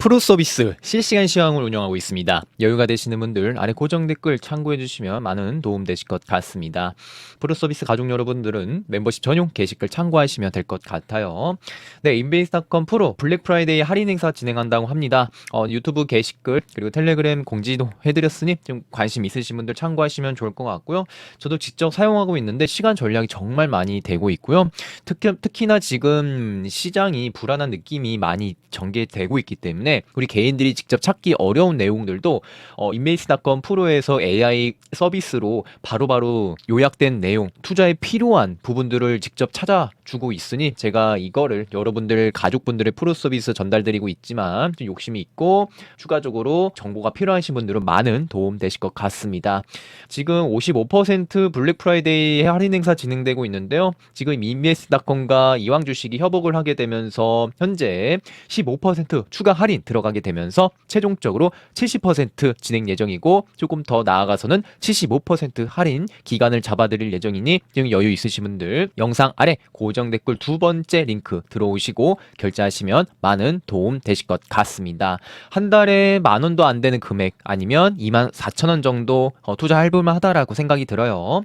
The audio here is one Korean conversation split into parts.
프로 서비스 실시간 시황을 운영하고 있습니다. 여유가 되시는 분들 아래 고정 댓글 참고해 주시면 많은 도움 되실 것 같습니다. 프로 서비스 가족 여러분들은 멤버십 전용 게시글 참고하시면 될 것 같아요. 네, 인베이스닷컴 프로 블랙 프라이데이 할인 행사 진행한다고 합니다. 어, 유튜브 게시글 그리고 텔레그램 공지도 해드렸으니 좀 관심 있으신 분들 참고하시면 좋을 것 같고요. 저도 직접 사용하고 있는데 시간 전략이 정말 많이 되고 있고요. 특히, 특히나 지금 시장이 불안한 느낌이 많이 전개되고 있기 때문에 우리 개인들이 직접 찾기 어려운 내용들도 어, 인베이스닷컴 프로에서 AI 서비스로 바로 바로 요약된 내용, 투자에 필요한 부분들을 직접 찾아주고 있으니 제가 이거를 여러분들 가족분들의 프로 서비스 전달드리고 있지만 좀 욕심이 있고 추가적으로 정보가 필요하신 분들은 많은 도움 되실 것 같습니다. 지금 55% 블랙 프라이데이 할인 행사 진행되고 있는데요. 지금 인베스닷컴과 이왕 주식이 협업을 하게 되면서 현재 15% 추가 할인 들어가게 되면서 최종적으로 70% 진행 예정이고 조금 더 나아가서는 75% 할인 기간을 잡아드릴 예정이니 지금 여유 있으신 분들 영상 아래 고정 댓글 두 번째 링크 들어오시고 결제하시면 많은 도움 되실 것 같습니다. 한 달에 만 원도 안 되는 금액 아니면 2만 4천 원 정도 어, 투자할 볼만 하다라고 생각이 들어요.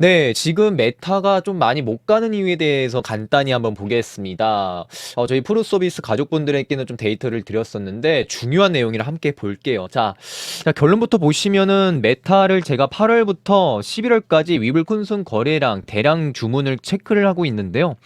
네, 지금 메타가 좀 많이 못 가는 이유에 대해서 간단히 한번 보겠습니다. 어, 저희 프로 서비스 가족분들에게는 좀 데이터를 드 렸었는데 중요한 내용이라 함께 볼게요. 자, 자, 결론부터 보시면은 메타를 제가 8월부터 11월까지 위블 쿤순 거래량 대량 주문을 체크를 하고 있는데요.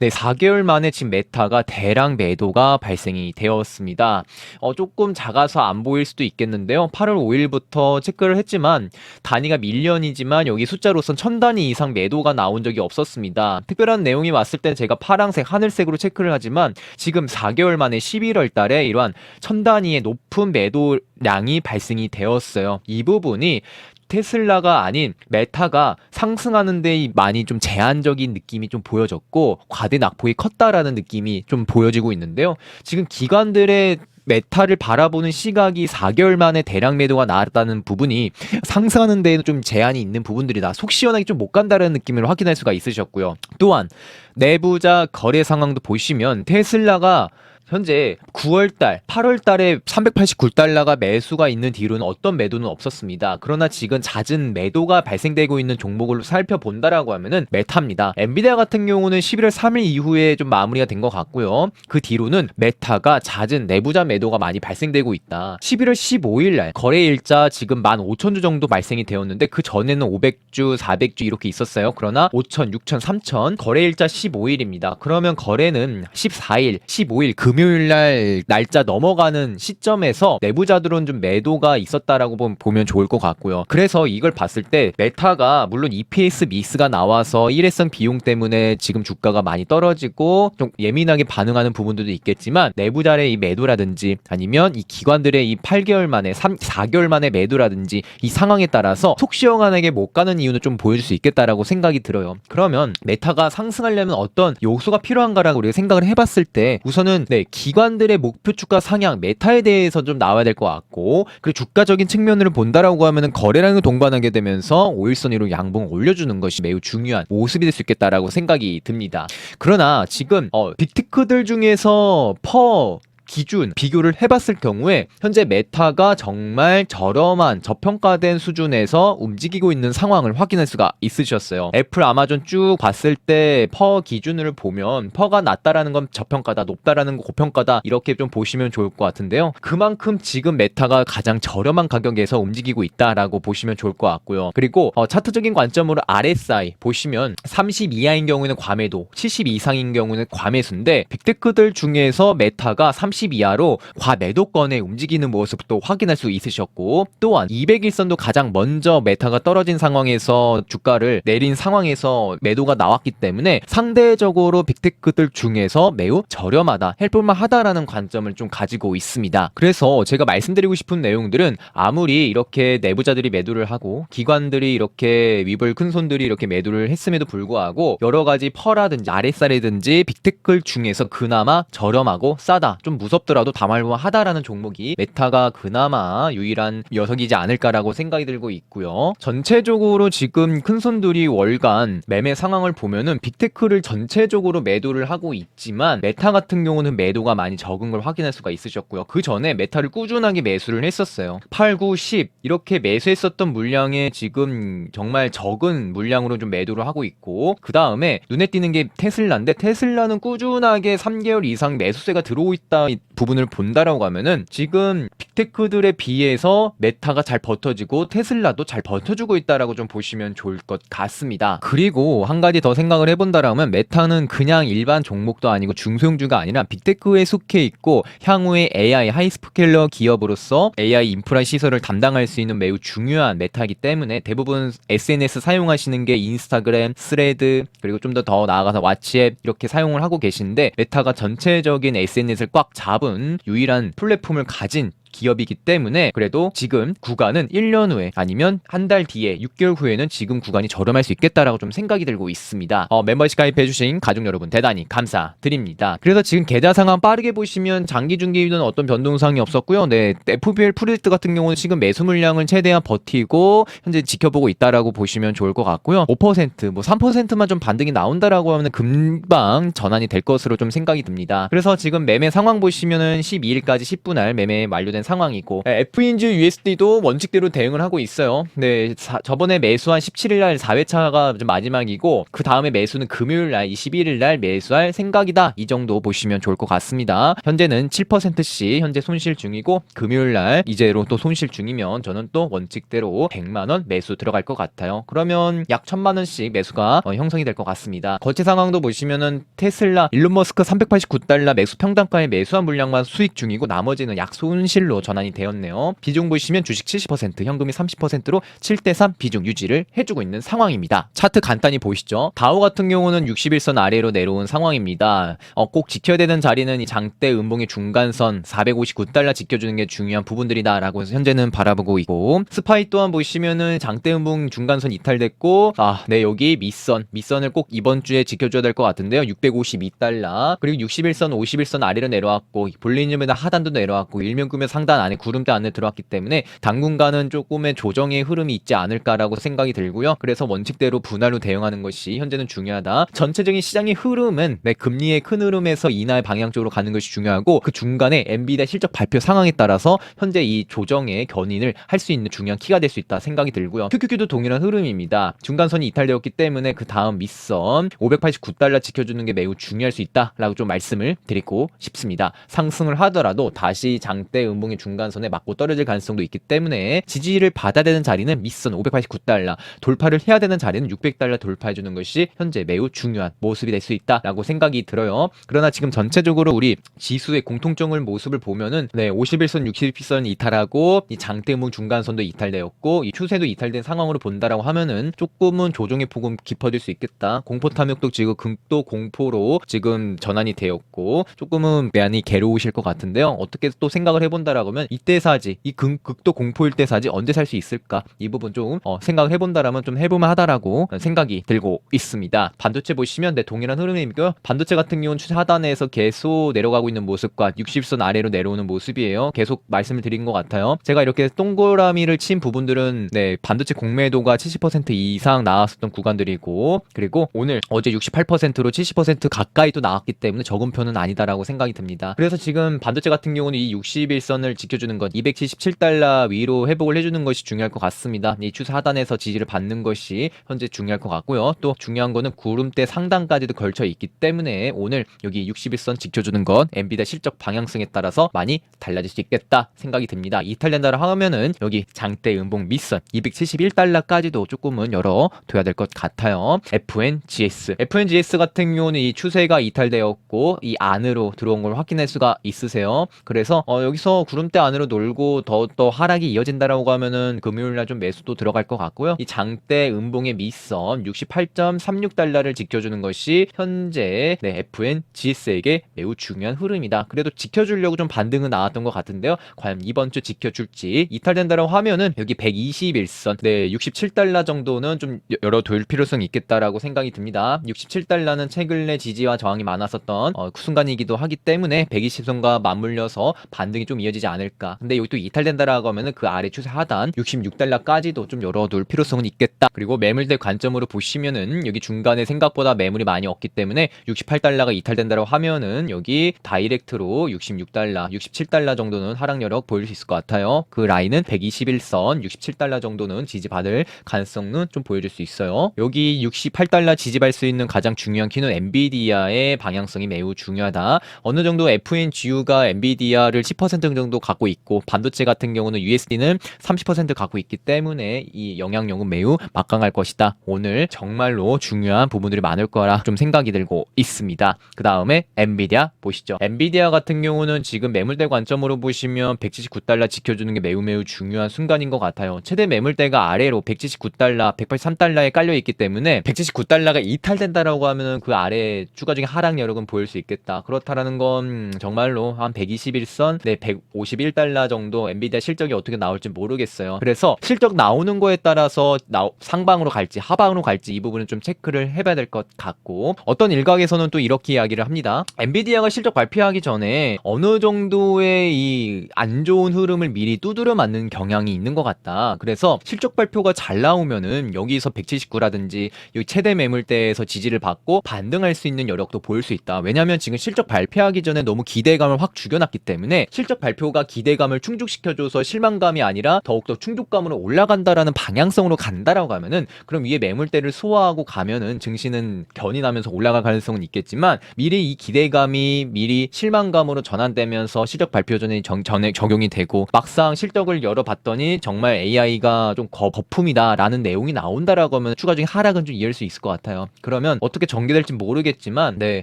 네, 4개월 만에 지금 메타가 대량 매도가 발생이 되었습니다. 어, 조금 작아서 안 보일 수도 있겠는데요. 8월 5일부터 체크를 했지만 단위가 밀리언이지만 여기 숫자로선 천 단위 이상 매도가 나온 적이 없었습니다. 특별한 내용이 왔을 때 제가 파랑색, 하늘색으로 체크를 하지만 지금 4개월 만에 11월 달에 이러한 천 단위의 높은 매도량이 발생이 되었어요. 이 부분이 테슬라가 아닌 메타가 상승하는 데 많이 좀 제한적인 느낌이 좀 보여졌고 과대 낙폭이 컸다라는 느낌이 좀 보여지고 있는데요. 지금 기관들의 메타를 바라보는 시각이 4개월 만에 대량 매도가 나왔다는 부분이 상승하는 데에는 좀 제한이 있는 부분들이다. 속 시원하게 좀 못 간다는 느낌을 확인할 수가 있으셨고요. 또한 내부자 거래 상황도 보시면 테슬라가 현재 9월달, 8월달에 389달러가 매수가 있는 뒤로는 어떤 매도는 없었습니다. 그러나 지금 잦은 매도가 발생되고 있는 종목을 살펴본다라고 하면은 메타입니다. 엔비디아 같은 경우는 11월 3일 이후에 좀 마무리가 된 것 같고요. 그 뒤로는 메타가 잦은 내부자 매도가 많이 발생되고 있다. 11월 15일 날 거래 일자 지금 15,000주 정도 발생이 되었는데 그 전에는 500주, 400주 이렇게 있었어요. 그러나 5,000, 6,000, 3,000 거래 일자 15일입니다. 그러면 거래는 14일, 15일 금 금요일 날 날짜 넘어가는 시점에서 내부자들은 좀 매도가 있었다라고 보면 좋을 것 같고요. 그래서 이걸 봤을 때 메타가 물론 EPS 미스가 나와서 일회성 비용 때문에 지금 주가가 많이 떨어지고 좀 예민하게 반응하는 부분들도 있겠지만 내부자의 이 매도라든지 아니면 이 기관들의 이 8개월 만에 3, 4개월 만에 매도라든지 이 상황에 따라서 속 시원하게 못 가는 이유는 좀 보여줄 수 있겠다라고 생각이 들어요. 그러면 메타가 상승하려면 어떤 요소가 필요한가라고 우리가 생각을 해봤을 때 우선은 네 기관들의 목표 주가 상향 메타에 대해서 좀 나와야 될 것 같고 그리고 주가적인 측면으로 본다라고 하면은 거래량을 동반하게 되면서 5일선으로 양봉 올려주는 것이 매우 중요한 모습이 될 수 있겠다라고 생각이 듭니다. 그러나 지금 어, 빅테크들 중에서 퍼 기준 비교를 해봤을 경우에 현재 메타가 정말 저렴한 저평가된 수준에서 움직이고 있는 상황을 확인할 수가 있으셨어요. 애플, 아마존 쭉 봤을 때 퍼 기준을 보면 퍼가 낮다라는 건 저평가다, 높다라는 건 고평가다 이렇게 좀 보시면 좋을 것 같은데요. 그만큼 지금 메타가 가장 저렴한 가격에서 움직이고 있다라고 보시면 좋을 것 같고요. 그리고 어, 차트적인 관점으로 RSI 보시면 30 이하인 경우는 과매도, 70 이상인 경우는 과매수인데 빅테크들 중에서 메타가 30 이하로 과매도권에 움직이는 모습도 확인할 수 있으셨고 또한 200일선도 가장 먼저 메타가 떨어진 상황에서 주가를 내린 상황에서 매도가 나왔기 때문에 상대적으로 빅테크들 중에서 매우 저렴하다, 헬볼만 하다라는 관점을 좀 가지고 있습니다. 그래서 제가 말씀드리고 싶은 내용들은 아무리 이렇게 내부자들이 매도를 하고 기관들이 이렇게 위블 큰 손들이 이렇게 매도를 했음에도 불구하고 여러 가지 퍼라든지 RSR이든지 빅테크 중에서 그나마 저렴하고 싸다, 좀 무섭더라도 다말무하다라는 종목이 메타가 그나마 유일한 녀석이지 않을까라고 생각이 들고 있고요. 전체적으로 지금 큰 손들이 월간 매매 상황을 보면은 빅테크를 전체적으로 매도를 하고 있지만 메타 같은 경우는 매도가 많이 적은 걸 확인할 수가 있으셨고요. 그 전에 메타를 꾸준하게 매수를 했었어요. 8, 9, 10 이렇게 매수했었던 물량에 지금 정말 적은 물량으로 좀 매도를 하고 있고 그 다음에 눈에 띄는 게 테슬라인데 테슬라는 꾸준하게 3개월 이상 매수세가 들어오고 있다 이 부분을 본다라고 하면은 지금 빅테크들에 비해서 메타가 잘 버텨지고 테슬라도 잘 버텨주고 있다라고 좀 보시면 좋을 것 같습니다. 그리고 한 가지 더 생각을 해본다라면 메타는 그냥 일반 종목도 아니고 중소형주가 아니라 빅테크에 속해 있고 향후에 AI 하이스케일러 기업으로서 AI 인프라 시설을 담당할 수 있는 매우 중요한 메타이기 때문에 대부분 SNS 사용하시는 게 인스타그램, 스레드 그리고 좀 더 더 나아가서 왓츠앱 이렇게 사용을 하고 계신데 메타가 전체적인 SNS를 꽉 잡은 유일한 플랫폼을 가진 기업이기 때문에 그래도 지금 구간은 1년 후에 아니면 한 달 뒤에 6개월 후에는 지금 구간이 저렴할 수 있겠다라고 좀 생각이 들고 있습니다. 어, 멤버십 가입해주신 가족 여러분 대단히 감사드립니다. 그래서 지금 계좌 상황 빠르게 보시면 장기 중기는 어떤 변동사항이 없었고요. 네, FBL 프로젝트 같은 경우는 지금 매수 물량을 최대한 버티고 현재 지켜보고 있다라고 보시면 좋을 것 같고요. 5%, 뭐 3%만 좀 반등이 나온다라고 하면 금방 전환이 될 것으로 좀 생각이 듭니다. 그래서 지금 매매 상황 보시면은 12일까지 10분할 매매 만료된 상황이고 F인즈 USD도 원칙대로 대응을 하고 있어요. 네, 사- 저번에 매수한 17일 날 4회차가 좀 마지막이고 그 다음에 매수는 금요일 날 21일 날 매수할 생각이다. 이 정도 보시면 좋을 것 같습니다. 현재는 7%씩 현재 손실 중이고 금요일 날 이제로 또 손실 중이면 저는 또 원칙대로 100만 원 매수 들어갈 것 같아요. 그러면 약 1000만 원씩 매수가 어, 형성이 될 것 같습니다. 거치 상황도 보시면은 테슬라 일론 머스크 389달러 매수 평단가에 매수한 물량만 수익 중이고 나머지는 약 손실로 전환이 되었네요. 비중 보시면 주식 70%, 현금이 30%로 7대3 비중 유지를 해주고 있는 상황입니다. 차트 간단히 보시죠. 다우 같은 경우는 61선 아래로 내려온 상황입니다. 어, 꼭 지켜야 되는 자리는 이 장대 음봉의 중간선 459달러 지켜주는 게 중요한 부분들이다라고 현재는 바라보고 있고 스파이 또한 보시면은 장대 음봉 중간선 이탈됐고 아, 네 여기 밑선 밑선을 꼭 이번 주에 지켜줘야 될 것 같은데요. 652달러 그리고 61선 51선 아래로 내려왔고 볼리즘에다 하단도 내려왔고 일면금의 상단 안에 구름대 안에 들어왔기 때문에 당분간은 조금의 조정의 흐름이 있지 않을까라고 생각이 들고요. 그래서 원칙대로 분할로 대응하는 것이 현재는 중요하다. 전체적인 시장의 흐름은 네, 금리의 큰 흐름에서 인하의 방향 쪽으로 가는 것이 중요하고 그 중간에 엔비디아 실적 발표 상황에 따라서 현재 이 조정의 견인을 할 수 있는 중요한 키가 될 수 있다 생각이 들고요. QQQ도 동일한 흐름입니다. 중간선이 이탈되었기 때문에 그 다음 밑선 589달러 지켜주는 게 매우 중요할 수 있다라고 좀 말씀을 드리고 싶습니다. 상승을 하더라도 다시 장대 음봉 의 중간선에 맞고 떨어질 가능성도 있기 때문에 지지를 받아야 되는 자리는 밑선 589달러 돌파를 해야 되는 자리는 600달러 돌파해 주는 것이 현재 매우 중요한 모습이 될 수 있다라고 생각이 들어요. 그러나 지금 전체적으로 우리 지수의 공통점을 모습을 보면은 네 51선 62선 이탈하고 이 장대문 중간선도 이탈되었고 이 추세도 이탈된 상황으로 본다라고 하면은 조금은 조정의 폭은 깊어질 수 있겠다. 공포 탐욕도 지금 극도 공포로 지금 전환이 되었고 조금은 많이 괴로우실 것 같은데요. 어떻게 또 생각을 해본다라고 하면 이때 사지 이 극, 극도 공포일 때 사지 언제 살 수 있을까 이 부분 좀 어, 생각을 해본다라면 좀 해보면 하다라고 생각이 들고 있습니다. 반도체 보시면 네 동일한 흐름이고요. 반도체 같은 경우는 하단에서 계속 내려가고 있는 모습과 60선 아래로 내려오는 모습이에요. 계속 말씀을 드린 것 같아요. 제가 이렇게 동그라미를 친 부분들은 네 반도체 공매도가 70% 이상 나왔었던 구간들이고 그리고 오늘 어제 68%로 70% 가까이 또 나왔기 때문에 적은 편은 아니다라고 생각이 듭니다. 그래서 지금 반도체 같은 경우는 이 61선을 지켜주는 것 277달러 위로 회복을 해주는 것이 중요할 것 같습니다. 이 추세 하단에서 지지를 받는 것이 현재 중요할 것 같고요. 또 중요한 거는 구름대 상단까지도 걸쳐 있기 때문에 오늘 여기 61선 지켜주는 것 엔비디아 실적 방향성에 따라서 많이 달라질 수 있겠다 생각이 듭니다. 이탈된다라 하면은 여기 장대 음봉 밑선 271달러까지도 조금은 열어둬야 될 것 같아요. FNGS FNGS 같은 경우는 이 추세가 이탈되었고 이 안으로 들어온 걸 확인할 수가 있으세요. 그래서 어, 여기서 구름 구름대 안으로 놀고 더 더 하락이 이어진다라고 하면은 금요일 날 좀 매수도 들어갈 것 같고요. 이 장대 음봉의 밑선 68.36달러를 지켜주는 것이 현재 네, FN GS에게 매우 중요한 흐름이다. 그래도 지켜주려고 좀 반등은 나왔던 것 같은데요. 과연 이번 주 지켜줄지 이탈된다라고 하면은 여기 121선 네 67달러 정도는 좀 열어둘 필요성이 있겠다라고 생각이 듭니다. 67달러는 최근에 지지와 저항이 많았었던 어, 그 순간이기도 하기 때문에 120선과 맞물려서 반등이 좀 이어지지 않을까. 근데 여기 또 이탈된다라고 하면은 그 아래 추세 하단 66달러까지도 좀 열어둘 필요성은 있겠다. 그리고 매물대 관점으로 보시면은 여기 중간에 생각보다 매물이 많이 없기 때문에 68달러가 이탈된다라고 하면은 여기 다이렉트로 66달러, 67달러 정도는 하락 여력 보일 수 있을 것 같아요. 그 라인은 121선 67달러 정도는 지지받을 가능성은 좀 보여줄 수 있어요. 여기 68달러 지지받을 수 있는 가장 중요한 키는 엔비디아의 방향성이 매우 중요하다. 어느 정도 FNGU가 엔비디아를 10% 정도 갖고 있고 반도체 같은 경우는 USD는 30% 갖고 있기 때문에 이 영향력은 매우 막강할 것이다. 오늘 정말로 중요한 부분들이 많을 거라 좀 생각이 들고 있습니다. 그 다음에 엔비디아 보시죠. 엔비디아 같은 경우는 지금 매물대 관점으로 보시면 179달러 지켜주는 게 매우 매우 중요한 순간인 것 같아요. 최대 매물대가 아래로 179달러, 183달러에 깔려 있기 때문에 179달러가 이탈된다라고 하면은 그 아래 추가적인 하락 여력은 보일 수 있겠다. 그렇다라는 건 정말로 한 121선, 네 151달러 정도 엔비디아 실적이 어떻게 나올지 모르겠어요. 그래서 실적 나오는 거에 따라서 나, 상방으로 갈지 하방으로 갈지 이 부분은 좀 체크를 해봐야 될 것 같고 어떤 일각에서는 또 이렇게 이야기를 합니다. 엔비디아가 실적 발표하기 전에 어느 정도의 이 안 좋은 흐름을 미리 두드려 맞는 경향이 있는 것 같다. 그래서 실적 발표가 잘 나오면은 여기서 179라든지 여기 최대 매물대에서 지지를 받고 반등할 수 있는 여력도 보일 수 있다. 왜냐하면 지금 실적 발표하기 전에 너무 기대감을 확 죽여놨기 때문에 실적 발표 가 기대감을 충족시켜줘서 실망감이 아니라 더욱더 충족감으로 올라간다라는 방향성으로 간다라고 하면은 그럼 위에 매물대를 소화하고 가면은 증시는 견인하면서 올라갈 가능성은 있겠지만 미리 이 기대감이 미리 실망감으로 전환되면서 실적 발표 전에 정, 전에 적용이 되고 막상 실적을 열어봤더니 정말 AI가 좀 거, 거품이다라는 내용이 나온다라고 하면 추가적인 하락은 좀 이해할 수 있을 것 같아요. 그러면 어떻게 전개될지 모르겠지만 네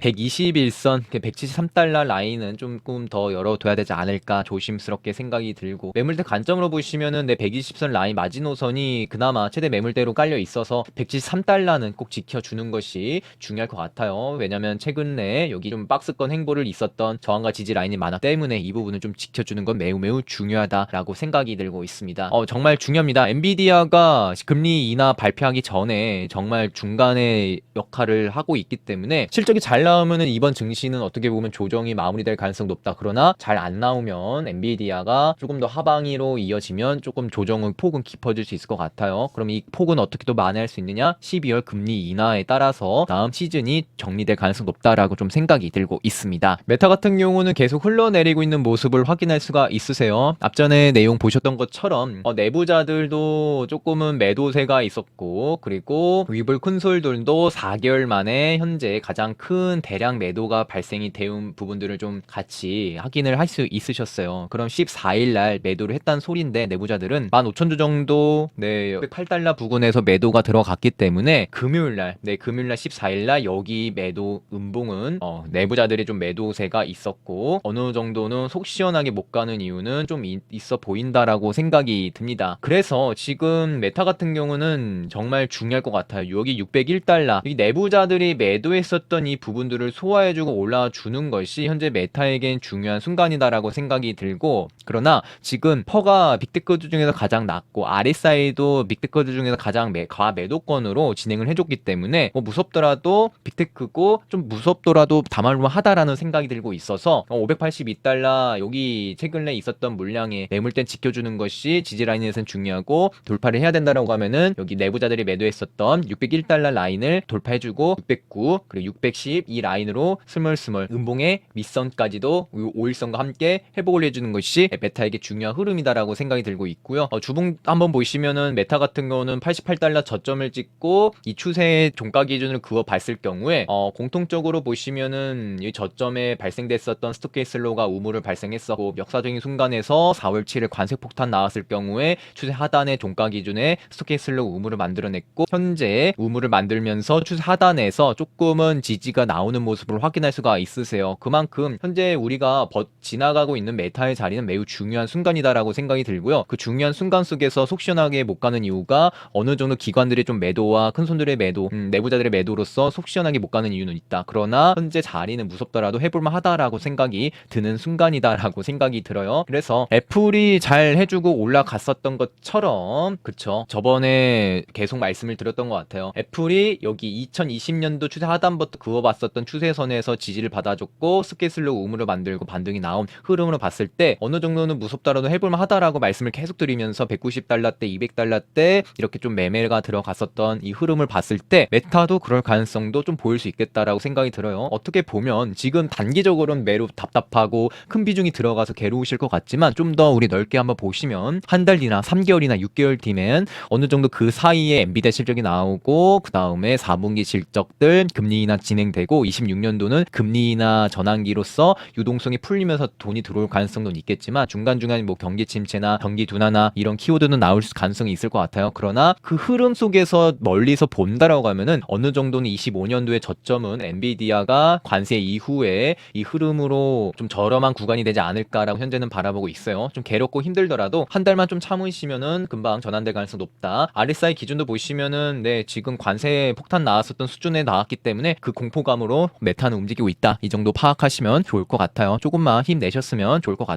121선 173달러 라인은 조금 더 열어둬야 되지 않을까 조심 스럽게 생각이 들고 매물대 관점으로 보시면은 네 120선 라인 마지노선이 그나마 최대 매물대로 깔려 있어서 173달러는 꼭 지켜주는 것이 중요할 것 같아요. 왜냐면 최근에 여기 좀 박스권 행보를 있었던 저항과 지지 라인이 많았기 때문에 이 부분을 좀 지켜주는 건 매우 매우 중요하다라고 생각이 들고 있습니다. 어, 정말 중요합니다. 엔비디아가 금리 인하 발표하기 전에 정말 중간에 역할을 하고 있기 때문에 실적이 잘 나오면은 이번 증시는 어떻게 보면 조정이 마무리될 가능성 높다. 그러나 잘 안 나오면 엔비디아가 조금 더 하방위로 이어지면 조금 조정은 폭은 깊어질 수 있을 것 같아요. 그럼 이 폭은 어떻게 또 만회할 수 있느냐? 12월 금리 인하에 따라서 다음 시즌이 정리될 가능성 높다라고 좀 생각이 들고 있습니다. 메타 같은 경우는 계속 흘러내리고 있는 모습을 확인할 수가 있으세요. 앞전에 내용 보셨던 것처럼 어, 내부자들도 조금은 매도세가 있었고 그리고 위블 콘솔들도 4개월 만에 현재 가장 큰 대량 매도가 발생이 되는 부분들을 좀 같이 확인을 할 수 있으셨어 요. 그럼 14일 날 매도를 했다는 소리인데 내부자들은 15,000주 정도 네 8달러 부근에서 매도가 들어갔기 때문에 금요일 날 네 금요일 날 14일 날 여기 매도 음봉은 어, 내부자들이 좀 매도세가 있었고 어느 정도는 속 시원하게 못 가는 이유는 좀 이- 있어 보인다라고 생각이 듭니다. 그래서 지금 메타 같은 경우는 정말 중요할 것 같아요. 여기 601달러 이 내부자들이 매도했었던 이 부분들을 소화해주고 올라주는 것이 현재 메타에겐 중요한 순간이다라고 생각이 들고 그러나 지금 퍼가 빅테크드 중에서 가장 낮고 RSI도 빅테크드 중에서 가장 매, 과 매도권으로 진행을 해줬기 때문에 뭐 무섭더라도 빅테크고 좀 무섭더라도 다말로하다라는 생각이 들고 있어서 582달러 여기 최근에 있었던 물량의 매물대 지켜주는 것이 지지 라인에서는 중요하고 돌파를 해야 된다라고 하면은 여기 내부자들이 매도했었던 601달러 라인을 돌파해주고 609 그리고 610 이 라인으로 스멀스멀 음봉의 밑선까지도 5일선과 함께 회복을 해주는 것이 메타에게 중요한 흐름이다라고 생각이 들고 있고요. 어, 주봉 한번 보시면은 메타 같은 경우는 88달러 저점을 찍고 이 추세의 종가 기준을 그어 봤을 경우에 어, 공통적으로 보시면은 이 저점에 발생됐었던 스토케이슬로가 우물을 발생했었고 역사적인 순간에서 4월 7일 관세 폭탄 나왔을 경우에 추세 하단의 종가 기준에 스토케이슬로 우물을 만들어냈고 현재 우물을 만들면서 추세 하단에서 조금은 지지가 나오는 모습을 확인할 수가 있으세요. 그만큼 현재 우리가 버- 지나가고 있는 메타 메타의 자리는 매우 중요한 순간이다라고 생각이 들고요. 그 중요한 순간 속에서 속 시원하게 못 가는 이유가 어느 정도 기관들의 좀 매도와 큰 손들의 매도, 음, 내부자들의 매도로서 속 시원하게 못 가는 이유는 있다. 그러나 현재 자리는 무섭더라도 해볼만 하다라고 생각이 드는 순간이다라고 생각이 들어요. 그래서 애플이 잘 해주고 올라갔었던 것처럼 그쵸 저번에 계속 말씀을 드렸던 것 같아요. 애플이 여기 2020년도 추세 하단부터 그어봤었던 추세선에서 지지를 받아줬고 스케슬로 우물을 만들고 반등이 나온 흐름으로 봤을 때 어느 정도는 무섭다라도 해볼만 하다라고 말씀을 계속 드리면서 190달러 때 200달러 때 이렇게 좀 매매가 들어갔었던 이 흐름을 봤을 때 메타도 그럴 가능성도 좀 보일 수 있겠다라고 생각이 들어요. 어떻게 보면 지금 단기적으로는 매우 답답하고 큰 비중이 들어가서 괴로우실 것 같지만 좀 더 우리 넓게 한번 보시면 한달 뒤나 3개월이나 6개월 뒤면 어느 정도 그 사이에 엔비디아 실적이 나오고 그 다음에 4분기 실적들 금리 인하 진행되고 26년도는 금리 인하 전환기로서 유동성이 풀리면서 돈이 들어올 가능성 도 있겠지만 중간중간 뭐 경기 침체나 경기 둔화나 이런 키워드는 나올 수- 가능성이 있을 것 같아요. 그러나 그 흐름 속에서 멀리서 본다라고 하면은 어느 정도는 25년도의 저점은 엔비디아가 관세 이후에 이 흐름으로 좀 저렴한 구간이 되지 않을까라고 현재는 바라보고 있어요. 좀 괴롭고 힘들더라도 한 달만 좀 참으시면은 금방 전환될 가능성 높다. RSI 기준도 보시면은 네 지금 관세 폭탄 나왔었던 수준에 나왔기 때문에 그 공포감으로 메타는 움직이고 있다. 이 정도 파악하시면 좋을 것 같아요. 조금만 힘 내셨으면 좋을 것 같아요.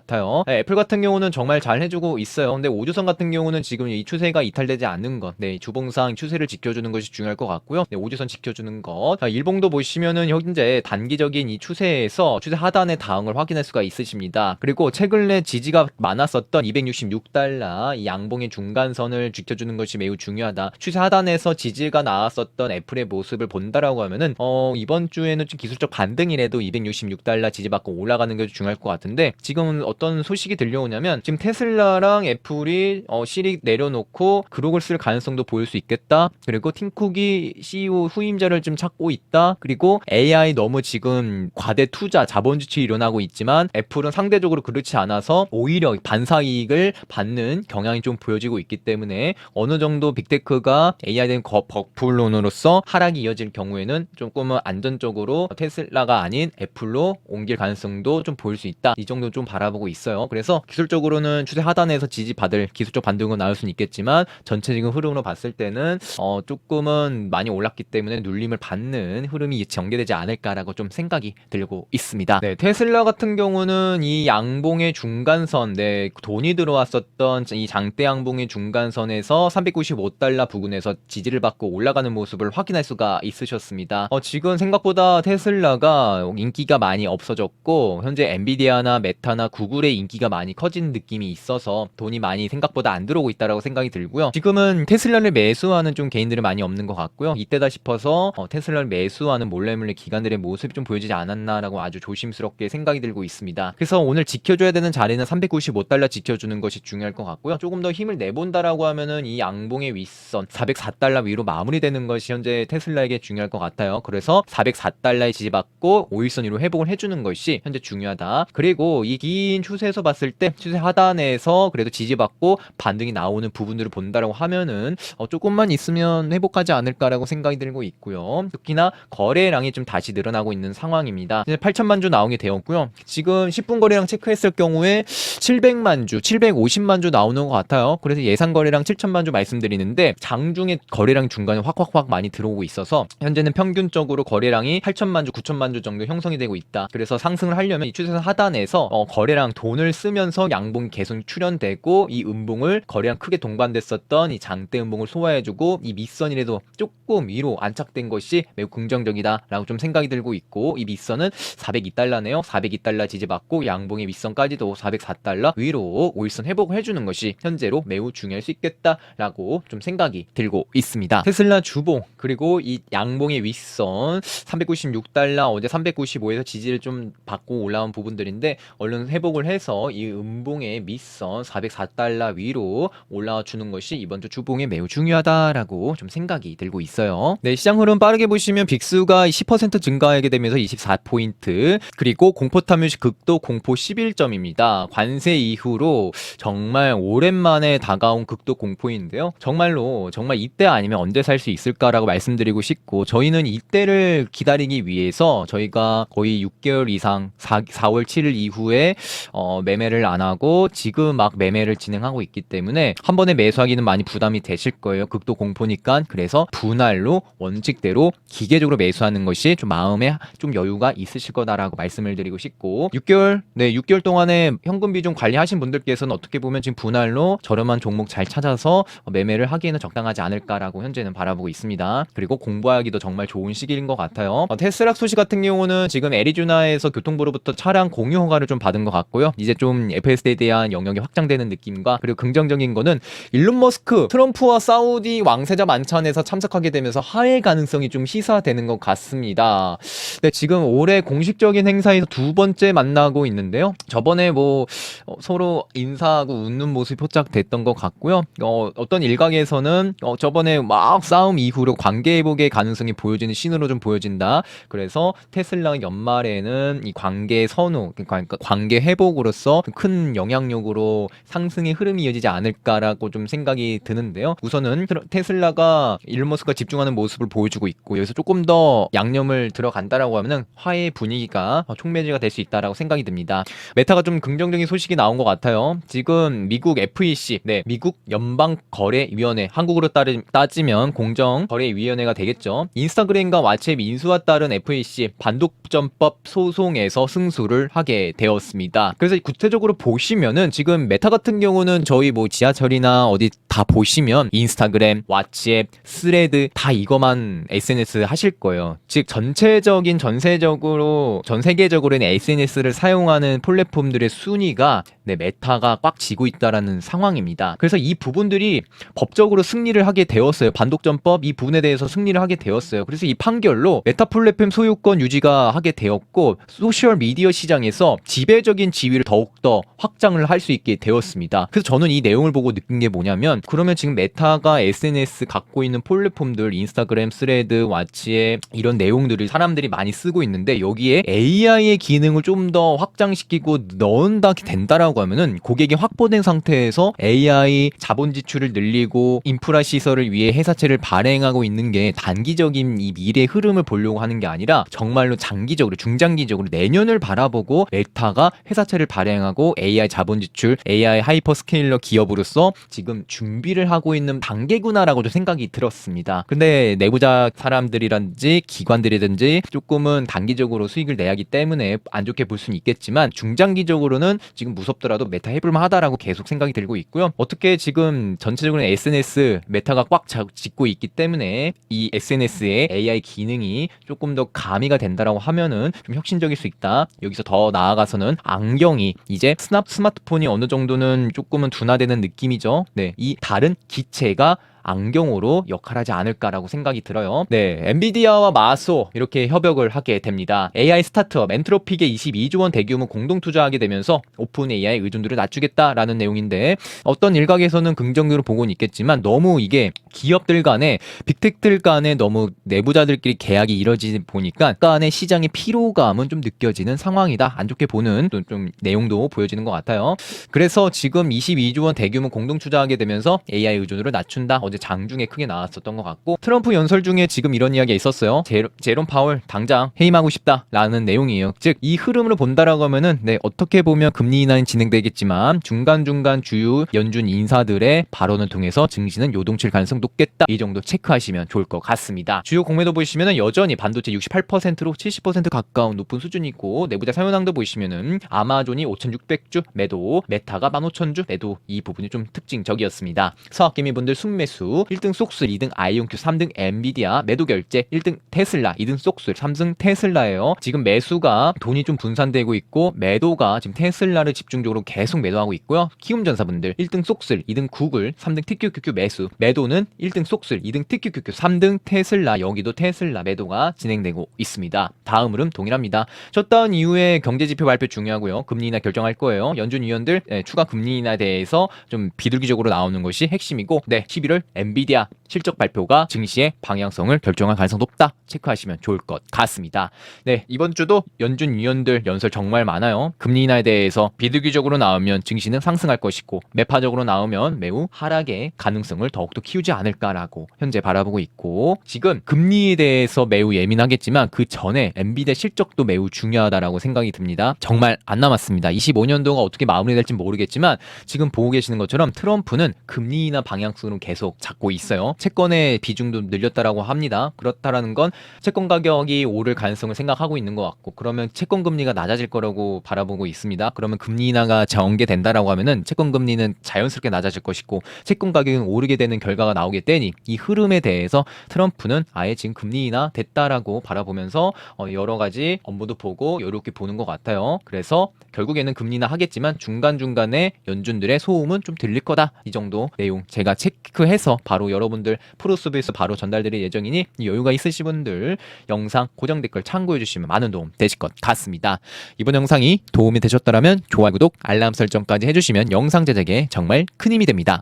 네, 애플 같은 경우는 정말 잘 해주고 있어요. 근데 오주선 같은 경우는 지금 이 추세가 이탈되지 않는 것, 네 주봉상 추세를 지켜주는 것이 중요할 것 같고요. 네, 오주선 지켜주는 것. 자, 일봉도 보시면은 현재 단기적인 이 추세에서 추세 하단의 다음을 확인할 수가 있으십니다. 그리고 최근에 지지가 많았었던 266달러 이 양봉의 중간선을 지켜주는 것이 매우 중요하다. 추세 하단에서 지지가 나왔었던 애플의 모습을 본다라고 하면은 어 이번 주에는 좀 기술적 반등이라도 266달러 지지받고 올라가는 게 중요할 것 같은데 지금은 어떤 소식이 들려오냐면 지금 테슬라랑 애플이 어 실익 내려놓고 그룹을 쓸 가능성도 보일 수 있겠다. 그리고 팀쿡이 CEO 후임자를 좀 찾고 있다. 그리고 AI 너무 지금 과대 투자 자본 주출이 일어나고 있지만 애플은 상대적으로 그렇지 않아서 오히려 반사 이익을 받는 경향이 좀 보여지고 있기 때문에 어느 정도 빅테크가 AI 된 버풀론으로서 하락이 이어질 경우에는 조금은 안전적으로 테슬라가 아닌 애플로 옮길 가능성도 좀 보일 수 있다. 이 정도 좀 바라보 고 있어요. 그래서 기술적으로는 추세 하단에서 지지받을 기술적 반등은 나올 수는 있겠지만 전체적인 흐름으로 봤을 때는 어 조금은 많이 올랐기 때문에 눌림을 받는 흐름이 전개되지 않을까라고 좀 생각이 들고 있습니다. 네, 테슬라 같은 경우는 이 양봉의 중간선, 네, 돈이 들어왔었던 이 장대 양봉의 중간선에서 395달러 부근에서 지지를 받고 올라가는 모습을 확인할 수가 있으셨습니다. 어, 지금 생각보다 테슬라가 인기가 많이 없어졌고 현재 엔비디아나 메타나 구 글의 인기가 많이 커진 느낌이 있어서 돈이 많이 생각보다 안 들어오고 있다라고 생각이 들고요. 지금은 테슬라를 매수하는 좀 개인들이 많이 없는 것 같고요. 이때다 싶어서 어, 테슬라를 매수하는 몰래몰래 기관들의 모습이 좀 보여지지 않았나라고 아주 조심스럽게 생각이 들고 있습니다. 그래서 오늘 지켜줘야 되는 자리는 395달러 지켜주는 것이 중요할 것 같고요. 조금 더 힘을 내본다라고 하면은 이 양봉의 윗선 404달러 위로 마무리되는 것이 현재 테슬라에게 중요할 것 같아요. 그래서 404달러에 지지받고 5일선 위로 회복을 해주는 것이 현재 중요하다. 그리고 이긴 추세에서 봤을 때 추세 하단에서 그래도 지지받고 반등이 나오는 부분들을 본다라고 하면은 어, 조금만 있으면 회복하지 않을까라고 생각이 들고 있고요. 특히나 거래량이 좀 다시 늘어나고 있는 상황입니다. 이제 8천만 주 나오게 되었고요. 지금 10분 거래량 체크했을 경우에 700만 주, 750만 주 나오는 것 같아요. 그래서 예상 거래량 7천만 주 말씀드리는데 장중에 거래량 중간에 확확확 많이 들어오고 있어서 현재는 평균적으로 거래량이 8천만 주, 9천만 주 정도 형성이 되고 있다. 그래서 상승을 하려면 이 추세선 하단에서 어, 거래 량 돈을 쓰면서 양봉이 계속 출현되고 이 음봉을 거래량 크게 동반됐었던 이 장대 음봉을 소화해주고 이 밑선이라도 조금 위로 안착된 것이 매우 긍정적이다라고 좀 생각이 들고 있고 이 밑선은 402달러네요. 402달러 지지받고 양봉의 밑선까지도 404달러 위로 5일선 회복을 해주는 것이 현재로 매우 중요할 수 있겠다라고 좀 생각이 들고 있습니다. 테슬라 주봉 그리고 이 양봉의 윗선 396달러 어제 395에서 지지를 좀 받고 올라온 부분들인데 얼른 회복 을 해서 이 음봉의 밑선 404달러 위로 올라와 주는 것이 이번 주 주봉에 매우 중요하다라고 좀 생각이 들고 있어요. 네, 시장 흐름 빠르게 보시면 빅스가 10% 증가하게 되면서 24포인트 그리고 공포 탐유시 극도 공포 11점입니다. 관세 이후로 정말 오랜만에 다가온 극도 공포인데요. 정말로 정말 이때 아니면 언제 살 수 있을까라고 말씀드리고 싶고 저희는 이때를 기다리기 위해서 저희가 거의 6개월 이상 4, 4월 7일 이후에 어, 매매를 안 하고 지금 막 매매를 진행하고 있기 때문에 한 번에 매수하기는 많이 부담이 되실 거예요. 극도 공포니까 그래서 분할로 원칙대로 기계적으로 매수하는 것이 좀 마음에 좀 여유가 있으실 거다라고 말씀을 드리고 싶고 6개월 네 6개월 동안에 현금 비중 관리하신 분들께서는 어떻게 보면 지금 분할로 저렴한 종목 잘 찾아서 어, 매매를 하기에는 적당하지 않을까라고 현재는 바라보고 있습니다. 그리고 공부하기도 정말 좋은 시기인 것 같아요. 어, 테슬라 소식 같은 경우는 지금 애리조나에서 교통부로부터 차량 공유 허가를 좀 받은 것 같고 요. 이제 좀 FSD에 대한 영역이 확장되는 느낌과 그리고 긍정적인 거는 일론 머스크 트럼프와 사우디 왕세자 만찬에서 참석하게 되면서 화해 가능성이 좀 시사되는 것 같습니다. 네, 지금 올해 공식적인 행사에서 두 번째 만나고 있는데요. 저번에 뭐 어, 서로 인사하고 웃는 모습이 포착됐던 것 같고요. 어, 어떤 일각에서는 어, 저번에 막 싸움 이후로 관계 회복의 가능성이 보여지는 신호로 좀 보여진다. 그래서 테슬라 연말에는 이 관계 선호, 그러니까 관계 회복 으로서 큰 영향력으로 상승의 흐름이 이어지지 않을까라고 좀 생각이 드는데요. 우선은 테슬라가 일론 머스크가 집중하는 모습을 보여주고 있고 여기서 조금 더 양념을 들어간다라고 하면은 화해 분위기가 촉매제가 될 수 있다라고 생각이 듭니다. 메타가 좀 긍정적인 소식이 나온 것 같아요. 지금 미국 FEC, 네, 미국 연방 거래위원회, 한국으로 따르, 따지면 공정 거래위원회가 되겠죠. 인스타그램과 왓츠앱 인수와 따른 FEC 반독점법 소송에서 승수를 하게 되었습니다. 그래서 구체적으로 보시면은 지금 메타 같은 경우는 저희 뭐 지하철이나 어디 다 보시면 인스타그램, 왓츠앱, 스레드 다 이거만 SNS 하실 거예요. 즉 전체적인 전세적으로 전 세계적으로는 SNS를 사용하는 플랫폼들의 순위가 네, 메타가 꽉 쥐고 있다라는 상황입니다. 그래서 이 부분들이 법적으로 승리를 하게 되었어요. 반독점법 이 부분에 대해서 승리를 하게 되었어요. 그래서 이 판결로 메타 플랫폼 소유권 유지가 하게 되었고 소셜 미디어 시장에서 지배적인 지위를 더욱더 확장을 할 수 있게 되었습니다. 그래서 저는 이 내용을 보고 느낀 게 뭐냐면 그러면 지금 메타가 SNS 갖고 있는 플랫폼들 인스타그램, 스레드, 왓츠에 이런 내용들을 사람들이 많이 쓰고 있는데 여기에 AI의 기능을 좀 더 확장시키고 넣은다 된다라고 하면은 고객이 확보된 상태에서 AI 자본 지출을 늘리고 인프라 시설을 위해 회사채를 발행하고 있는 게 단기적인 이 미래 흐름을 보려고 하는 게 아니라 정말로 장기적으로 중장기적으로 내년을 바라보고 메타가 회사 채를 발행하고 AI 자본 지출, AI 하이퍼 스케일러 기업으로서 지금 준비를 하고 있는 단계구나라고도 생각이 들었습니다. 근데 내부자 사람들이란지 기관들이든지 조금은 단기적으로 수익을 내야 하기 때문에 안 좋게 볼 수는 있겠지만 중장기적으로는 지금 무섭더라도 메타 해볼만 하다라고 계속 생각이 들고 있고요. 어떻게 지금 전체적으로 SNS 메타가 꽉 자- 짚고 있기 때문에 이 SNS의 AI 기능이 조금 더 가미가 된다라고 하면은 좀 혁신적일 수 있다. 여기서 더 나아가서는 안 경이 이제 스납 스마트폰이 어느 정도는 조금은 둔화되는 느낌이죠. 네, 이 다른 기체가 안경으로 역할하지 않을까라고 생각이 들어요. 네, 엔비디아와 마소 이렇게 협약을 하게 됩니다. AI 스타트업 엔트로픽에 22조 원 대규모 공동 투자하게 되면서 오픈 AI 의존도를 낮추겠다라는 내용인데 어떤 일각에서는 긍정적으로 보고는 있겠지만 너무 이게 기업들 간에 빅텍들 간에 너무 내부자들끼리 계약이 이뤄지다 보니까 간의 시장의 피로감은 좀 느껴지는 상황이다. 안 좋게 보는 또 좀 내용도 보여지는 것 같아요. 그래서 지금 22조 원 대규모 공동 투자하게 되면서 AI 의존도를 낮춘다. 어제 장중에 크게 나왔었던 것 같고 트럼프 연설 중에 지금 이런 이야기가 있었어요. 제로, 제롬 파월 당장 해임하고 싶다라는 내용이에요. 즉 이 흐름으로 본다라고 하면은 네 어떻게 보면 금리 인하는 진행되겠지만 중간 중간 주요 연준 인사들의 발언을 통해서 증시는 요동칠 가능성 높겠다. 이 정도 체크하시면 좋을 것 같습니다. 주요 공매도 보시면은 여전히 반도체 68%로 70% 가까운 높은 수준이고 내부자 사용량도 보시면은 아마존이 5,600주 매도, 메타가 15,000주 매도 이 부분이 좀 특징적이었습니다. 서학개미분들 순매수 1등 속술, 2등 아이온큐, 3등 엔비디아 매도 결제, 1등 테슬라, 2등 속술, 3등 테슬라예요. 지금 매수가 돈이 좀 분산되고 있고 매도가 지금 테슬라를 집중적으로 계속 매도하고 있고요. 키움전사분들 1등 속술, 2등 구글, 3등 TQQQ 매수, 매도는 1등 속술, 2등 TQQQ, 3등 테슬라 여기도 테슬라 매도가 진행되고 있습니다. 다음 흐름 동일합니다. 셧다운 이후에 경제지표 발표 중요하고요. 금리 인하 결정할 거예요. 연준 위원들 예, 추가 금리 인하에 대해서 좀 비둘기적으로 나오는 것이 핵심이고 네 11월 엔비디아 실적 발표가 증시의 방향성을 결정할 가능성 높다 체크하시면 좋을 것 같습니다. 네, 이번 주도 연준 위원들 연설 정말 많아요. 금리 인하에 대해서 비득위적으로 나오면 증시는 상승할 것이고 매파적으로 나오면 매우 하락의 가능성을 더욱더 키우지 않을까라고 현재 바라보고 있고 지금 금리에 대해서 매우 예민하겠지만 그 전에 엔비디아 실적도 매우 중요하다라고 생각이 듭니다. 정말 안 남았습니다. 25년도가 어떻게 마무리될지 모르겠지만 지금 보고 계시는 것처럼 트럼프는 금리 인하 방향성으로 계속 잡고 있어요. 채권의 비중도 늘렸다라고 합니다. 그렇다라는 건 채권 가격이 오를 가능성을 생각하고 있는 것 같고 그러면 채권 금리가 낮아질 거라고 바라보고 있습니다. 그러면 금리 인하가 전개된다라고 하면은 채권 금리는 자연스럽게 낮아질 것이고 채권 가격은 오르게 되는 결과가 나오게 되니 이 흐름에 대해서 트럼프는 아예 지금 금리 인하 됐다라고 바라보면서 어, 여러 가지 업무도 보고 이렇게 보는 것 같아요. 그래서 결국에는 금리 인하 하겠지만 중간 중간에 연준들의 소음은 좀 들릴 거다 이 정도 내용 제가 체크해서 바로 여러분들 프로 서비스 바로 전달드릴 예정이니 여유가 있으신 분들 영상 고정 댓글 참고해 주시면 많은 도움 되실 것 같습니다. 이번 영상이 도움이 되셨더라면 좋아요, 구독, 알람 설정까지 해주시면 영상 제작에 정말 큰 힘이 됩니다.